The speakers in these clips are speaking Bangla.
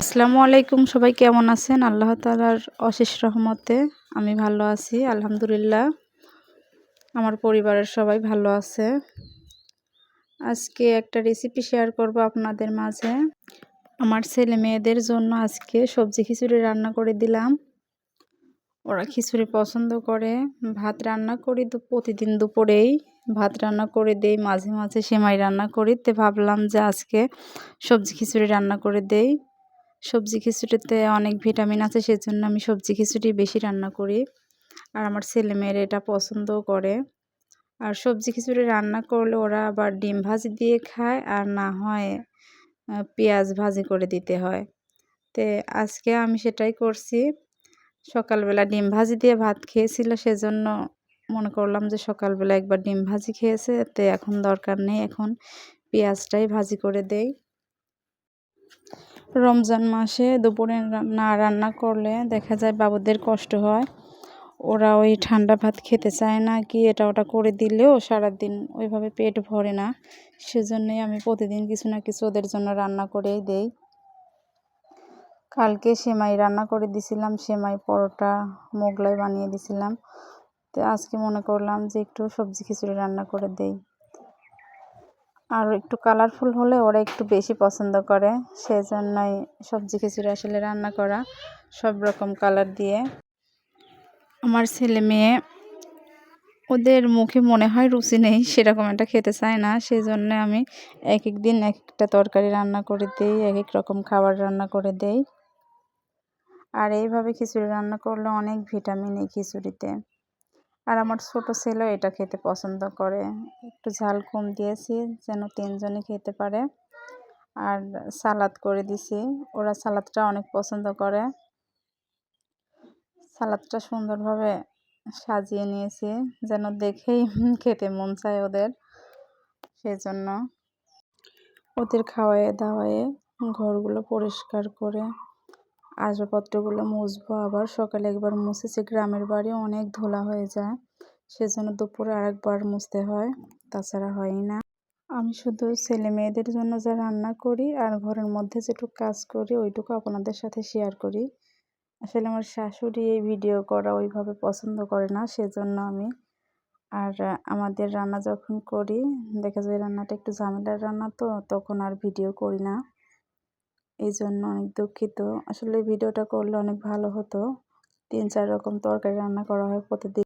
আসসালামু আলাইকুম, সবাই কেমন আছেন? আল্লাহ তালার অশেষ রহমতে আমি ভালো আছি, আলহামদুলিল্লাহ। আমার পরিবারের সবাই ভালো আছে। আজকে একটা রেসিপি শেয়ার করব আপনাদের মাঝে। আমার ছেলে মেয়েদের জন্য আজকে সবজি খিচুড়ি রান্না করে দিলাম। ওরা খিচুড়ি পছন্দ করে। ভাত রান্না করি তো প্রতিদিন দুপুরেই। ভাত রান্না করে দেই, মাঝে মাঝে সেমাই রান্না করি। তো ভাবলাম যে আজকে সবজি খিচুড়ি রান্না করে দেই। সবজি খিচুড়িতে অনেক ভিটামিন আছে, সেজন্য আমি সবজি খিচুড়ি বেশি রান্না করি। আর আমার ছেলে মেয়েরা এটা পছন্দও করে। আর সবজি খিচুড়ি রান্না করলে ওরা আবার ডিম ভাজি দিয়ে খায়, আর না হয় পেঁয়াজ ভাজি করে দিতে হয়। তে আজকে আমি সেটাই করছি। সকালবেলা ডিম ভাজি দিয়ে ভাত খেয়েছিল, সেজন্য মনে করলাম যে সকালবেলা একবার ডিম ভাজি খেয়েছে, তে এখন দরকার নেই, এখন পেঁয়াজটাই ভাজি করে দেই। রমজান মাসে দুপুরে না রান্না করলে দেখা যায় বাবুদের কষ্ট হয়। ওরা ওই ঠান্ডা ভাত খেতে চায় না কি এটা ওটা করে দিলেও সারাদিন ওইভাবে পেট ভরে না। সেজন্যই আমি প্রতিদিন কিছু না কিছু ওদের জন্য রান্না করেই দেই। কালকে সেমাই রান্না করে দিছিলাম, সেমাই পরোটা মোগলাই বানিয়ে দিছিলাম। তো আজকে মনে করলাম যে একটু সবজি খিচুড়ি রান্না করে দেই। আর একটু কালারফুল হলে ওরা একটু বেশি পছন্দ করে। সেই জন্যই সবজি খিচুড়ি আসলে রান্না করা, সব রকম কালার দিয়ে। আমার ছেলে মেয়ে, ওদের মুখে মনে হয় রুচি নেই, সেরকম একটা খেতে চায় না। সেই জন্য আমি এক এক দিন এক একটা তরকারি রান্না করে দিই, এক এক রকম খাবার রান্না করে দেই। আর এইভাবে খিচুড়ি রান্না করলে অনেক ভিটামিন এই খিচুড়িতে। আর আমার ছোট ছেলেও এটা খেতে পছন্দ করে। একটু ঝাল কম দিয়েছি, যেন তিনজনে খেতে পারে। আর সালাদ করে দিছি। ওরা সালাদটা অনেক পছন্দ করে। সালাদটা সুন্দরভাবে সাজিয়ে নিয়েছি, যেন দেখেই খেতে মন চায় ওদের। সেজন্য ওদের খাওয়ায়ে দাওয়ায়ে ঘরগুলো পরিষ্কার করে আসবাবপত্রগুলো মুছবো, আবার সকালে একবার মুছেছি। গ্রামের বাড়ি অনেক ধুলা হয়ে যায়, সেজন্য দুপুরে আরেকবার মুছতে হয়, তাছাড়া হয়ই না। আমি শুধু ছেলে মেয়েদের জন্য যা রান্না করি আর ঘরের মধ্যে যেটুকু কাজ করি, ওইটুকু আপনাদের সাথে শেয়ার করি। আসলে আমার শাশুড়ি এই ভিডিও করা ওইভাবে পছন্দ করে না, সেজন্য আমি আর আমাদের রান্না যখন করি, দেখা যায় রান্নাটা একটু ঝামেলার রান্না তো, তখন আর ভিডিও করি না। এই জন্য অনেক দুঃখিত। আসলে ভিডিওটা করলে অনেক ভালো হতো। তিন, চার রকম তরকারি রান্না করা হয় প্রতিদিন।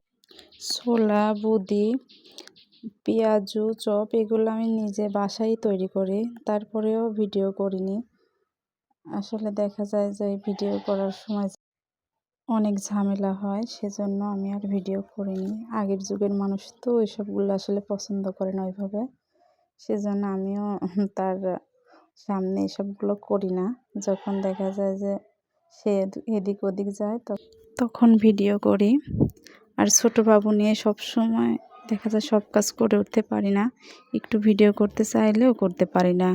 ছোলা, বুদি, পেঁয়াজু, চপ এগুলো আমি নিজে বাসায় তৈরি করি। তারপরেও ভিডিও করিনি। আসলে দেখা যায় যে ভিডিও করার সময় অনেক ঝামেলা হয়, সেজন্য আমি আর ভিডিও করিনি। আগের যুগের মানুষ তো ওইসবগুলো আসলে পছন্দ করে না ওইভাবে। সেজন্য আমিও তার সামনে এসবগুলো করি না। যখন দেখা যায় যে সে এদিক ওদিক যায় তখন ভিডিও করি। আর ছোট বাবু নিয়ে সব সময় দেখা যায় সব কাজ করে উঠতে পারি না। একটু ভিডিও করতে চাইলেও করতে পারি না।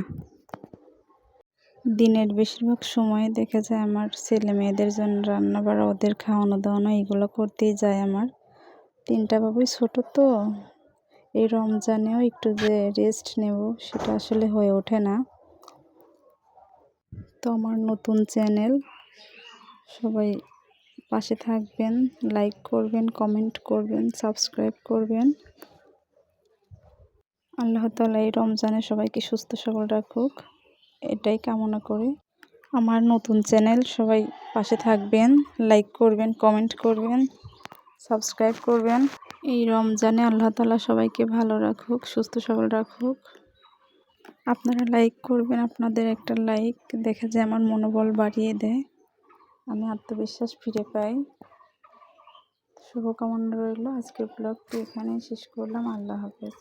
দিনের বেশিরভাগ সময় দেখা যায় আমার ছেলে মেয়েদের জন্য রান্না বাড়া ওদের খাওয়ানো দাওয়ানো এগুলো করতেই যায় আমার। তিনটা বাবুই ছোট তো। এই রমজানেও একটু যে রেস্ট নেব সেটা আসলে হয়ে ওঠে না। তো আমার নতুন চ্যানেল, সবাই পাশে থাকবেন লাইক করবেন কমেন্ট করবেন সাবস্ক্রাইব করবেন। আল্লাহ তালা এই রমজানে সবাইকে সুস্থ সবল রাখুক, এটাই কামনা করি। আমার নতুন চ্যানেল, সবাই পাশে থাকবেন লাইক করবেন কমেন্ট করবেন সাবস্ক্রাইব করবেন। এই রমজানে আল্লাহ তালা সবাইকে ভালো রাখুক, সুস্থ সবল রাখুক। আপনারা লাইক করবেন, আপনাদের একটা লাইক দেখা যায় আমার মনোবল বাড়িয়ে দেয়। আমি আত্মবিশ্বাস ফিরে পাই। শুভকামনা রইল আজকের ব্লগটি এখানেই শেষ করলাম। আল্লাহ হাফেজ।